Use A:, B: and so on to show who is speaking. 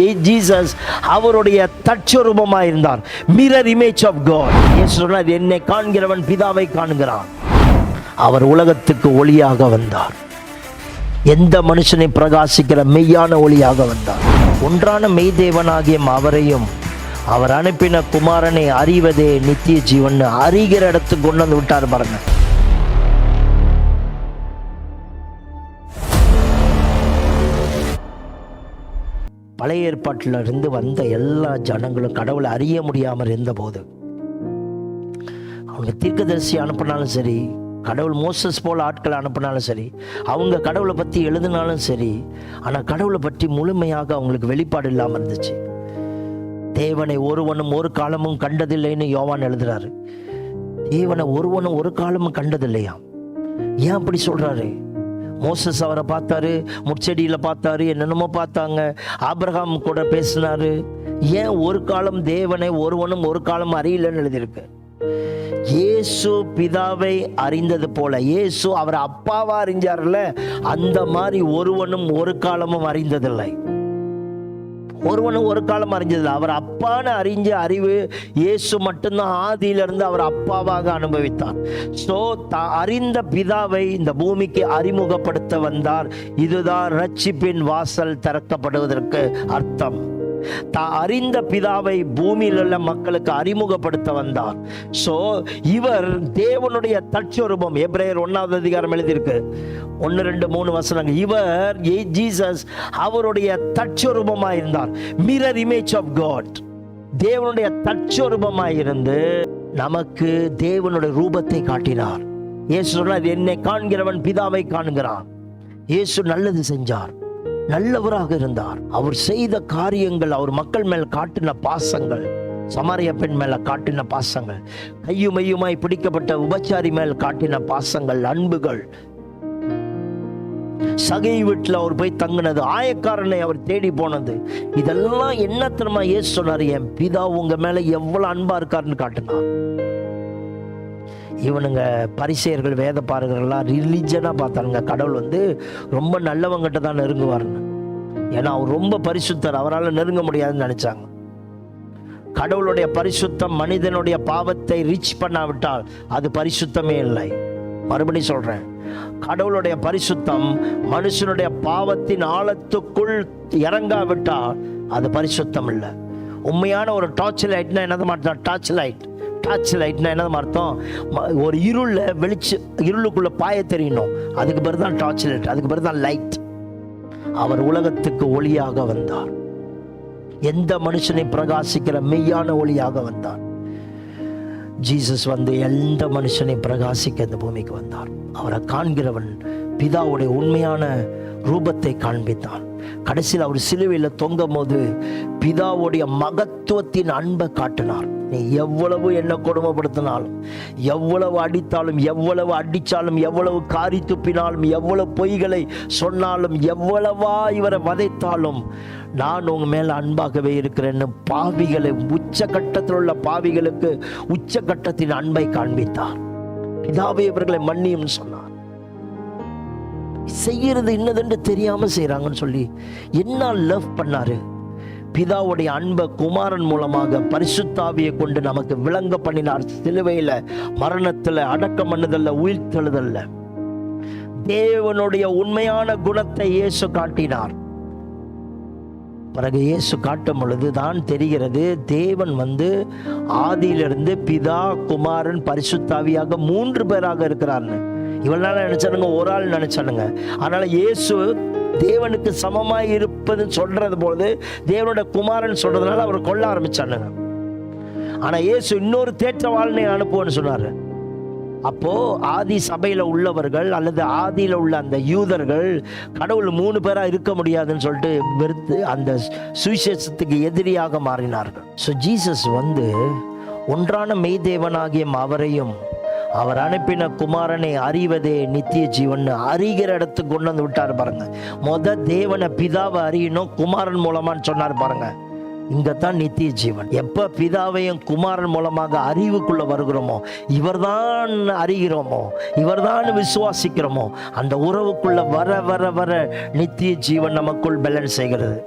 A: Jesus அவருடைய தற்சொரூபமாக இருந்தார். Mirror image of God சொன்னார் என்னை காண்கிறவன் பிதாவை காண்கிறான். அவர் உலகத்துக்கு ஒளியாக வந்தார். எந்த மனுஷனை பிரகாசிக்கிற மெய்யான ஒளியாக வந்தார். ஒன்றான மெய்தேவனாகிய அவரையும் அவர் அனுப்பின குமாரனை அறிவதே நித்திய ஜீவன். அறிகிற இடத்துக்கு கொண்டு வந்து விட்டார் பாருங்க. பழைய ஏற்பாட்டில் இருந்து வந்த எல்லா ஜனங்களும் கடவுளை அறிய முடியாமல் இருந்தபோது அவங்க தீர்க்கதரிசி அனுப்பினாலும் சரி கடவுள் மோசஸ் போல் ஆட்களை அனுப்பினாலும் சரி அவங்க கடவுளை பற்றி எழுதினாலும் சரி ஆனால் கடவுளை பற்றி முழுமையாக அவங்களுக்கு வெளிப்பாடு இல்லாமல் இருந்துச்சு. தேவனை ஒருவனும் ஒரு காலமும் கண்டதில்லைன்னு யோவான் எழுதுறாரு. தேவனை ஒருவனும் ஒரு காலமும் கண்டதில்லையா ஏன் அப்படி சொல்கிறாரு மோசஸ் அவரை பார்த்தாரு முட்செடியில் பார்த்தாரு என்னென்னமோ பார்த்தாங்க. ஆப்ரஹாம் கூட பேசினாரு ஏன் ஒரு காலம் தேவனை ஒருவனும் ஒரு காலம் அறியலன்னு எழுதியிருக்கு? இயேசு பிதாவை அறிந்தது போல இயேசு அவர் அப்பாவா அறிஞ்சார்ல அந்த மாதிரி ஒருவனும் ஒரு காலமும் அறிந்ததில்லை. ஒருவனும் ஒரு காலம் அறிஞ்சதில்லை. அவர் அப்பான்னு அறிஞ்ச அறிவு இயேசு மட்டும்தான் ஆதியிலிருந்து அவர் அப்பாவாக அனுபவித்தார். ஸோ த அறிந்த பிதாவை இந்த பூமிக்கு அறிமுகப்படுத்த வந்தார். இதுதான் ரட்சிப்பின் வாசல் திறக்கப்படுவதற்கு அர்த்தம். தா அறிந்த பிதாவை பூமியில் உள்ள மக்களுக்கு அறிமுகப்படுத்த வந்தார். ஸோ இவர் தேவனுடைய தற்சொரூபம் எப்ரேயர் ஒன்றாவது அதிகாரம் எழுதியிருக்கு. ஒன்று ரெண்டு மூணு வசனங்கள். இவர் ஏ- ஜீசஸ் அவருடைய தற்சொரூபமாக இருந்தார். மிரர் இமேஜ் ஆஃப் காட் தேவனுடைய தற்சொரூபமாக இருந்து நமக்கு தேவனுடைய ரூபத்தை காட்டினார். இயேசு சொன்னார் என்னை காண்கிறவன் பிதாவை காண்கிறான். இயேசு நல்லது செஞ்சார். நல்லவராக இருந்தார். அவர் செய்த காரியங்கள் அவர் மக்கள் மேல் காட்டின பாசங்கள் சமாரிய பெண் மேல காட்டின பாசங்கள் கையுமையுமாய் பிடிக்கப்பட்ட உபச்சாரி மேல் காட்டின பாசங்கள் அன்புகள். சகை வீட்டில் அவர் போய் தங்கினது ஆயக்காரனை அவர் தேடி போனது. இதெல்லாம் என்ன தெரியுமா ஏசு சொன்னார் என் பிதா உங்க மேல எவ்வளவு அன்பா இருக்காருன்னு காட்டினார். இவனுங்க பரிசெயர்கள் வேத பாருங்கள்லாம் ரிலீஜனாக பார்த்தானுங்க. கடவுள் வந்து ரொம்ப நல்லவங்கிட்ட தான் நெருங்குவார்னு ஏன்னா அவர் ரொம்ப பரிசுத்தர். அவரால் நெருங்க முடியாதுன்னு நினைச்சாங்க. கடவுளுடைய பரிசுத்தம் மனிதனுடைய பாவத்தை ரீச் பண்ணாவிட்டால் அது பரிசுத்தமே இல்லை. மறுபடியும் சொல்றேன். கடவுளுடைய பரிசுத்தம் மனுஷனுடைய பாவத்தின் ஆழத்துக்குள் இறங்காவிட்டால் அது பரிசுத்தம் இல்லை. உண்மையான ஒரு டார்ச் லைட்னா என்னது மாட்டான்? டார்ச் லைட் டார்ச் லைட்னா என்ன அர்த்தம்? ம- ஒரு இருளில் வெளிச்சு இருளுக்குள்ளே பாய தெரியணும். அதுக்கு பிறகு தான் டார்ச் லைட் அதுக்கு பிறகு தான் லைட் அவர் உலகத்துக்கு ஒளியாக வந்தார். எந்த மனுஷனை பிரகாசிக்கிற மெய்யான ஒளியாக வந்தார்? ஜீசஸ் வந்து எந்த மனுஷனை பிரகாசிக்க இந்த பூமிக்கு வந்தார்? அவரை காண்கிறவன் பிதாவுடைய உண்மையான ரூபத்தை காண்பித்தான். கடைசியில் அவர் சிலுவையில் தொங்கும் போது பிதாவுடைய மகத்துவத்தின் அன்பை காட்டினார். நீ எவ்வளவு என்ன கொடுமைப்படுத்தினாலும் எவ்வளவு அடித்தாலும் எவ்வளவு அடித்தாலும் எவ்வளவு காரி துப்பினாலும் எவ்வளவு பொய்களை சொன்னாலும் எவ்வளவா இவரை வதைத்தாலும் நான் உங்க மேல அன்பாகவே இருக்கிறேன்னு பாவிகளை உச்சகட்டத்தில் உள்ள பாவிகளுக்கு உச்சகட்டத்தின் அன்பை காண்பித்தார். பிதாவே இவர்களை மன்னியும் சொன்னார். செய்யறது இன்னதென்று தெரியாம செய்யறாங்கன்னு சொல்லி என்ன லவ் பண்ணாரு. பிதாவுடைய அன்பை குமாரன் மூலமாக பரிசுத்தாவியை கொண்டு நமக்கு விளங்க பண்ணினார். சிலுவையில் மரணத்தில் அடக்கம் பண்ணுதல்ல உயிர்த்தெழுதல்ல. தேவனுடைய உண்மையான குணத்தை இயேசு காட்டினார். பிறகு இயேசு காட்டும் பொழுது தான் தெரிகிறது தேவன் வந்து ஆதியிலிருந்து பிதா குமாரன் பரிசுத்தாவியாக மூன்று பேராக இருக்கிறார்னு. இவ்வளோ நாள் நினைச்சானுங்க ஒரு ஆள் நினைச்சானுங்க. அதனால இயேசு தேவனுக்கு சமமாய் இருப்பதுன்னு சொல்றது பொழுது தேவனோட குமாரன் சொல்றதுனால அவர் கொல்ல ஆரம்பிச்சானுங்க. ஆனா இயேசு இன்னொரு தேற்றவாளனை அனுப்புவோம்னு சொன்னாரு. அப்போ ஆதி சபையில உள்ளவர்கள் அல்லது ஆதியில உள்ள அந்த யூதர்கள் கடவுள் மூணு பேரா இருக்க முடியாதுன்னு சொல்லிட்டு வெறுத்து அந்த சுவிசேஷத்துக்கு எதிரியாக மாறினார்கள். ஸோ ஜீசஸ் வந்து ஒன்றான மெய்தேவனாகிய அவரையும் அவர் அனுப்பின குமாரனை அறிவதே நித்திய ஜீவன். அறிகிற இடத்துக்கு கொண்டு வந்து விட்டார் பாருங்க. மொத தேவனை பிதாவை அறியணும் குமாரன் மூலமான்னு சொன்னார் பாருங்க. இங்கே தான் நித்திய ஜீவன். எப்போ பிதாவையும் குமாரன் மூலமாக அறிவுக்குள்ளே வருகிறோமோ இவர்தான் அறிகிறோமோ இவர்தான் விசுவாசிக்கிறோமோ அந்த உறவுக்குள்ளே வர வர வர நித்திய ஜீவன் நமக்குள் பேலன்ஸ் செய்கிறது